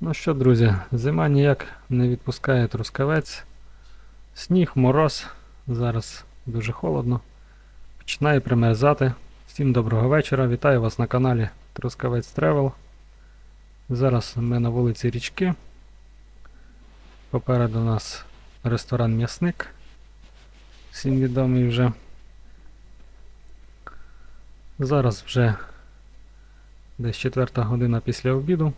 Ну що, друзі, зима ніяк не відпускає трускавець. Сніг, мороз. Зараз дуже холодно. Починає примерзати. Всім доброго вечора. Вітаю вас на каналі Трускавець Тревел. Зараз ми на вулиці Річки. Попереду нас ресторан М'ясник. Всім відомий вже. Зараз вже десь четверта година після обіду.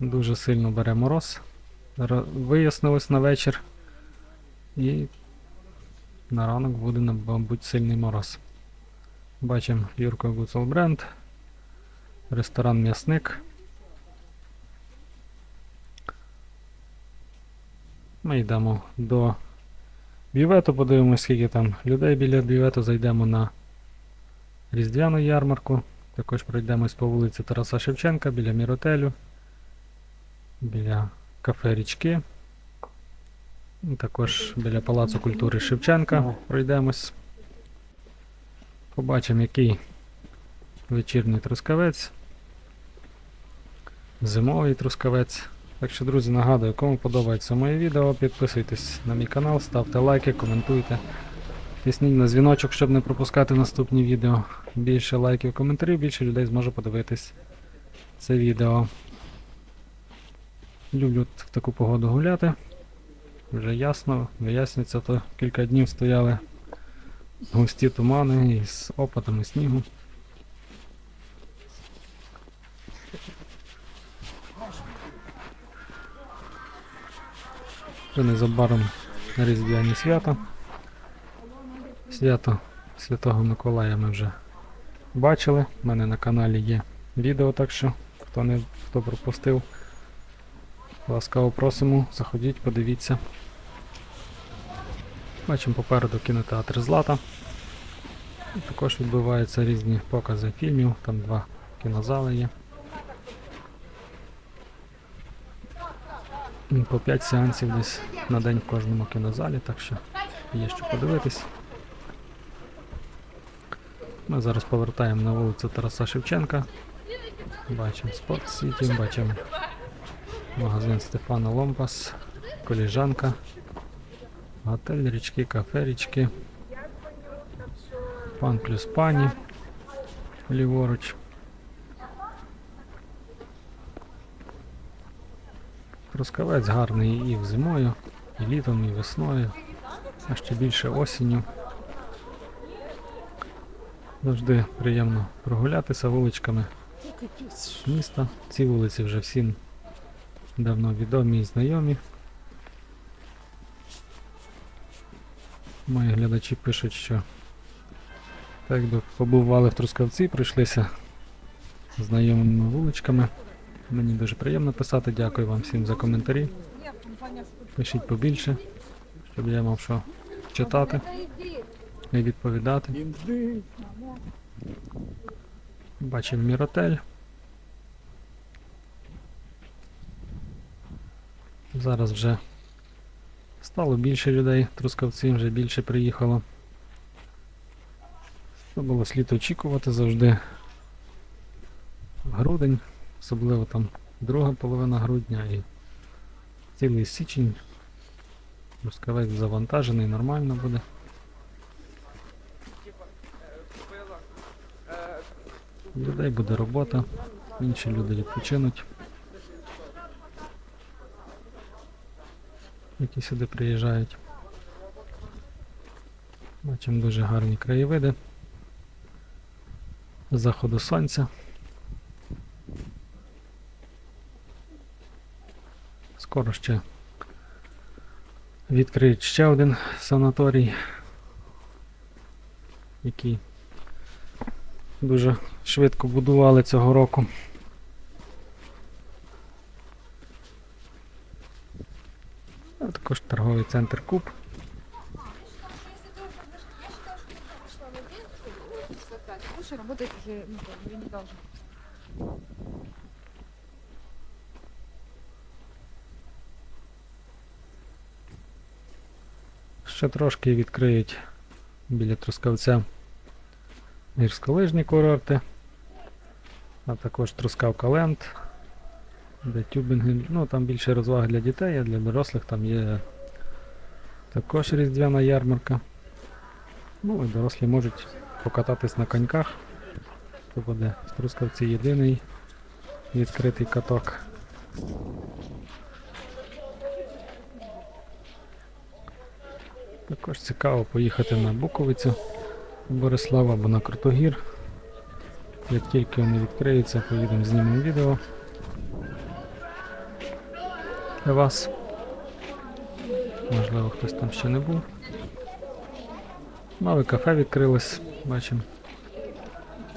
Дуже сильно бере мороз. Вияснилось на вечір. І на ранок буде, мабуть, сильний мороз. Бачимо Юрко Гуцел Бренд, ресторан М'ясник. Ми йдемо до бювету, подивимось, скільки там людей біля бювету. Зайдемо на різдвяну ярмарку. Також пройдемось по вулиці Тараса Шевченка біля Міротелю біля кафе Річки. Також біля Палацу культури Шевченка пройдемось. Побачимо, який вечірній трускавець. Зимовий трускавець. Так що, друзі, нагадую, кому подобається моє відео, підписуйтесь на мій канал, ставте лайки, коментуйте. Тисніть на дзвіночок, щоб не пропускати наступні відео. Більше лайків, коментарів, більше людей зможе подивитись це відео. Люблю в таку погоду гуляти. Вже ясно, вияснюється, то кілька днів стояли густі тумани із опадами снігу. Вже незабаром Різдвяні свята. Свято Святого Миколая ми вже бачили. У мене на каналі є відео, так що хто не хто пропустив. Ласкаво просимо, заходіть, подивіться. Бачимо попереду кінотеатр Злата. І також відбуваються різні покази фільмів, там два кінозали є. І По 5 сеансів десь на день в кожному кінозалі, так що є що подивитись. Ми зараз повертаємо на вулицю Тараса Шевченка. Бачимо Спорт Сіті, бачимо Магазин Стефана Ломпас, коліжанка, готель річки, кафе річки, пан плюс пані, ліворуч. Трускавець гарний і в зимою, і літом, і весною, а ще більше осінню. Завжди приємно прогулятися вуличками міста. Ці вулиці вже всім давно відомі і знайомі. Мої глядачі пишуть, що так якби побували в Трускавці, прийшлися знайомими вуличками. Мені дуже приємно писати. Дякую вам всім за коментарі. Пишіть побільше, щоб я мав що читати і відповідати. Бачимо Міротель. Зараз вже стало більше людей, трускавці вже більше приїхало. Це було слід очікувати завжди. Грудень, особливо там друга половина грудня і цілий січень. Трускавець завантажений, нормально буде. Людей буде робота, інші люди відпочинуть. Які сюди приїжджають. Бачимо дуже гарні краєвиди. Заходу сонця. Скоро ще відкриють ще один санаторій, який дуже швидко будували цього року. А також торговий центр Куб. Работает уже, ну, как бы, не должен. Ще трошки відкриють біля Трускавця гірськолижні курорти, а також Трускавка Ленд, де тюбінги, ну там більше розваг для дітей, а для дорослих там є також різдвяна ярмарка. Ну і дорослі можуть покататись на коньках. Це буде в Трускавці єдиний відкритий каток. Також цікаво поїхати на Буковицю в Борислав або на Крутогір. Як тільки вони відкриються, поїдемо знімемо відео для вас. Можливо, хтось там ще не був. Нове кафе відкрилось, бачимо.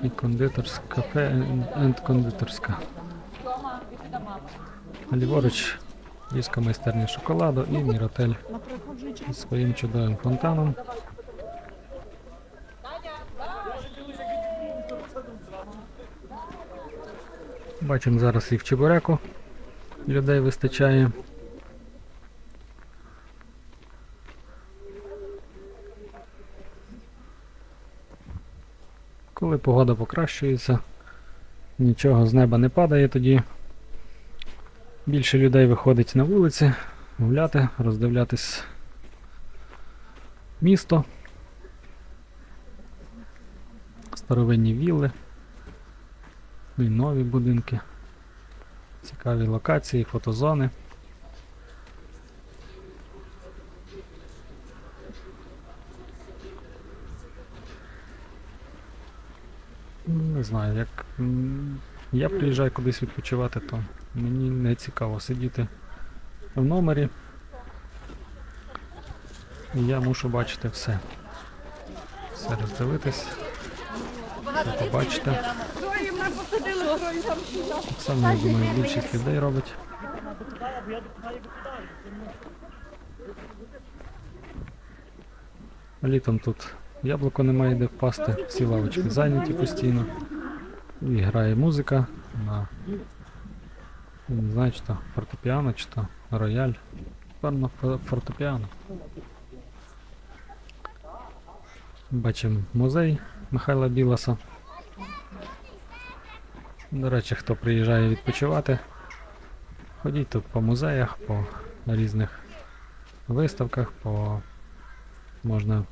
І кондитерське кафе енд кондитерська. Ліворуч Львівська майстерня шоколаду і Міротель зі своїм чудовим фонтаном. Бачимо зараз і в Чебуреку людей вистачає. Коли погода покращується, нічого з неба не падає, тоді більше людей виходить на вулиці, гуляти, роздивлятись місто, старовинні вілли, і нові будинки, цікаві локації, фотозони. Не знаю, як я приїжджаю кудись відпочивати, то мені не цікаво сидіти в номері. І я мушу бачити все. Все роздивитись, все побачити. Я думаю, більшість людей робить. Літом тут яблуко немає де впасти, всі лавочки зайняті постійно. І грає музика на не знаю, чи то фортепіано, чи то рояль. Певно, фортепіано. Бачимо музей Михайла Біласа. До речі, хто приїжджає відпочивати, ходіть тут по музеях, по різних виставках, по можна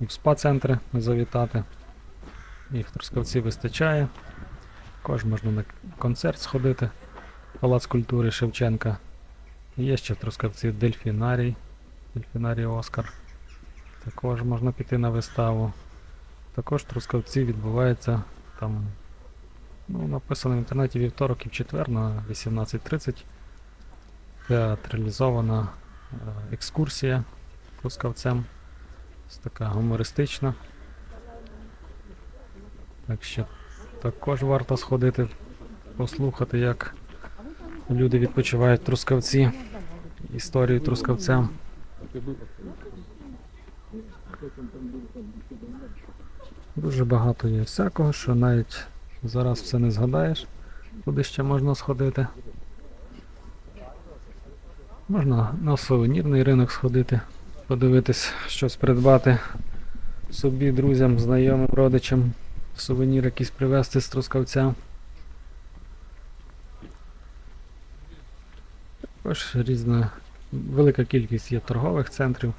в спа-центри завітати. Їх Трускавці вистачає. Також можна на концерт сходити. Палац культури Шевченка. Є ще в Трускавці дельфінарій. Дельфінарій Оскар. Також можна піти на виставу. Також в Трускавці відбувається там, ну, написано в інтернеті вівторок і в четвер на 18.30. Театралізована е, екскурсія Трускавцем. Ось така гумористична. Так що також варто сходити, послухати, як люди відпочивають Трускавці, історію Трускавця. Дуже багато є всякого, що навіть зараз все не згадаєш, куди ще можна сходити. Можна на сувенірний ринок сходити, подивитись, щось придбати собі, друзям, знайомим, родичам, сувенір якийсь привезти з Трускавця. Також різна, велика кількість є торгових центрів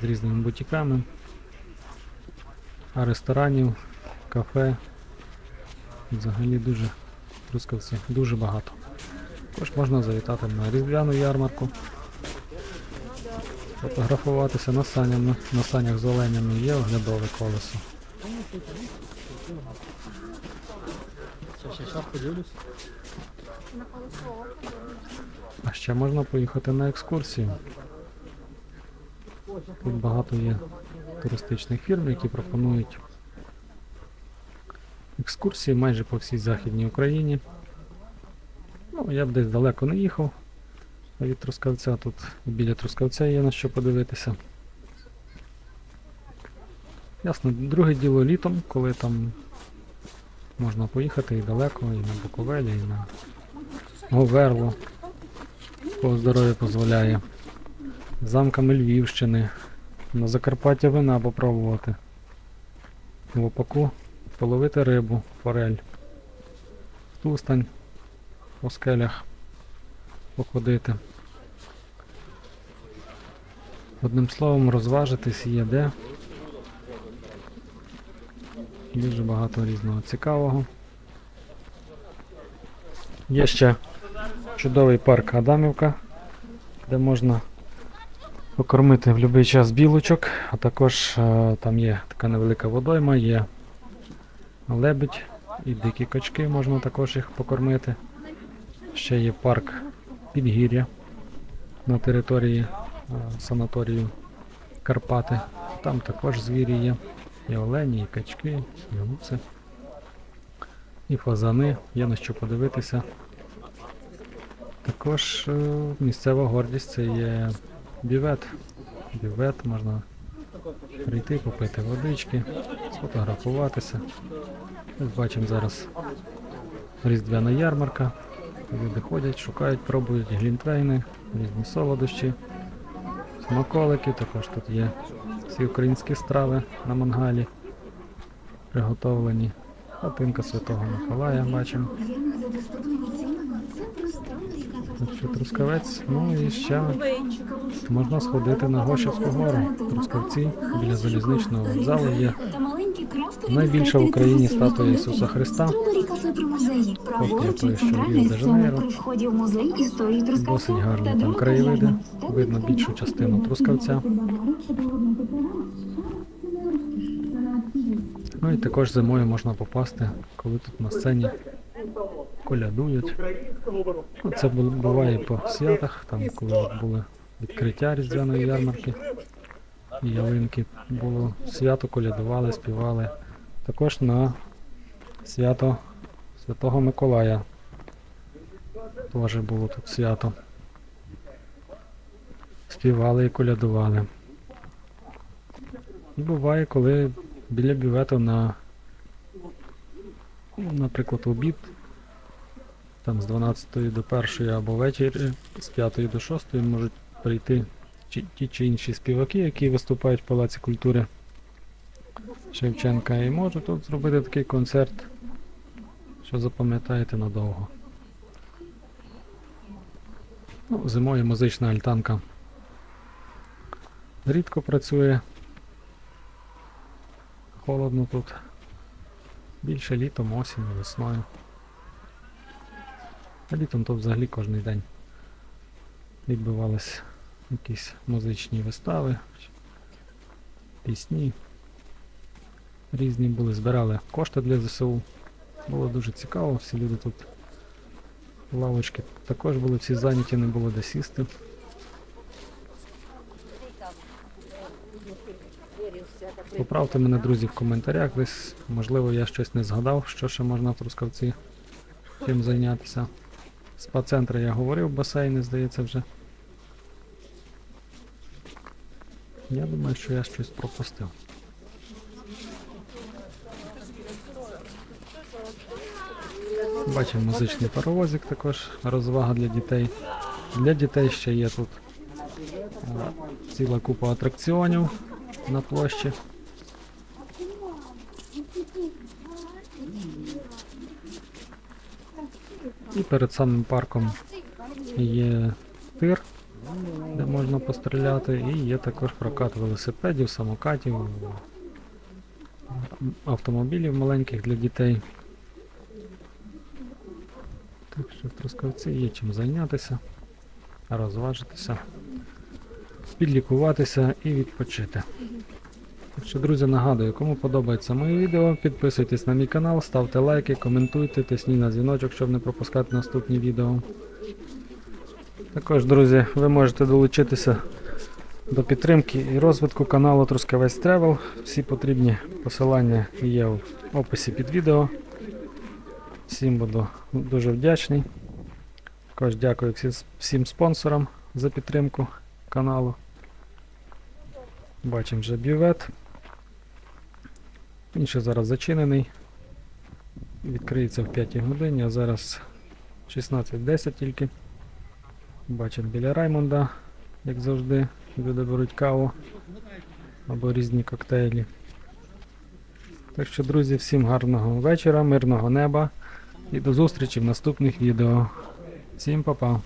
з різними бутіками, а ресторанів, кафе. Взагалі дуже Трускавці дуже багато. Також можна завітати на різдвяну ярмарку, фотографуватися на, санями, на санях з оленями є оглядове колесо. А ще можна поїхати на екскурсію. Тут багато є туристичних фірм, які пропонують екскурсії майже по всій Західній Україні. Ну, я б десь далеко не їхав. Від Трускавця тут біля Трускавця є на що подивитися. Ясно, друге діло літом, коли там можна поїхати і далеко, і на Буковелі, і на Говерло. По здоров'ю дозволяє. Замками Львівщини. На Закарпаття вина попробувати. В опаку половити рибу, форель. Тустань. по скелях походити. Одним словом, розважитись є де. Дуже багато різного цікавого. Є ще чудовий парк Адамівка, де можна покормити в будь-який час білочок, а також е, там є така невелика водойма, є лебедь і дикі качки, можна також їх покормити. Ще є парк Підгір'я на території е, санаторію Карпати. Там також звірі є. І олені, і качки, і гуси, і фазани, є на що подивитися. Також е, місцева гордість це є бювет. Бювет можна прийти, попити водички, сфотографуватися. Ось бачимо зараз різдвяна ярмарка. Люди ходять, шукають, пробують глінтвейни, різні солодощі, смаколики. Також тут є всі українські страви на мангалі приготовлені. Хатинка Святого Миколая бачимо. Що Трускавець, ну і ще можна сходити на Гошівську гору. Трускавці біля залізничного вокзалу є Найбільша в Україні статуя Ісуса Христа. Копія той, що в Ріо де Жанейро. Досить гарні там краєвиди. Видно більшу частину Трускавця. Ну і також зимою можна попасти, коли тут на сцені колядують. Це буває по святах, там коли були відкриття різдвяної ярмарки і ялинки. Було свято, колядували, співали. Також на свято Святого Миколая. Теж було тут свято. Співали і колядували. І буває, коли біля бювету на, наприклад, обід, там з 12 до 1 або ввечері, з 5 до 6 можуть прийти чи, ті чи інші співаки, які виступають в Палаці культури Шевченка, і можуть тут зробити такий концерт, що запам'ятаєте надовго. Ну, зимою музична альтанка рідко працює. Холодно тут. Більше літом, осінню, весною. А літом то взагалі кожен день відбувались якісь музичні вистави, пісні. Різні були, збирали кошти для ЗСУ. Було дуже цікаво, всі люди тут лавочки також були всі зайняті, не було де сісти. Поправте мене, друзі, в коментарях. Десь, можливо, я щось не згадав, що ще можна в Трускавці чим зайнятися. Спа-центри я говорив, басейни, здається, вже. Я думаю, що я щось пропустив. Бачимо музичний паровозик також, розвага для дітей. Для дітей ще є тут е, ціла купа атракціонів на площі. І перед самим парком є тир, де можна постріляти, і є також прокат велосипедів, самокатів, автомобілів маленьких для дітей. Так що в Трускавці є чим зайнятися, розважитися, підлікуватися і відпочити. Так друзі, нагадую, кому подобається моє відео, підписуйтесь на мій канал, ставте лайки, коментуйте, тисніть на дзвіночок, щоб не пропускати наступні відео. Також, друзі, ви можете долучитися до підтримки і розвитку каналу Трускавець Тревел. Всі потрібні посилання є в описі під відео. Всім буду дуже вдячний. Також дякую всім спонсорам за підтримку каналу. Бачимо вже бювет. Ще зараз зачинений. Відкриється в 5 годині, а зараз 16.10 тільки. Бачимо біля Раймонда, як завжди, люди беруть каву або різні коктейлі. Так що, друзі, всім гарного вечора, мирного неба. І до зустрічі в наступних відео. Всім па-па.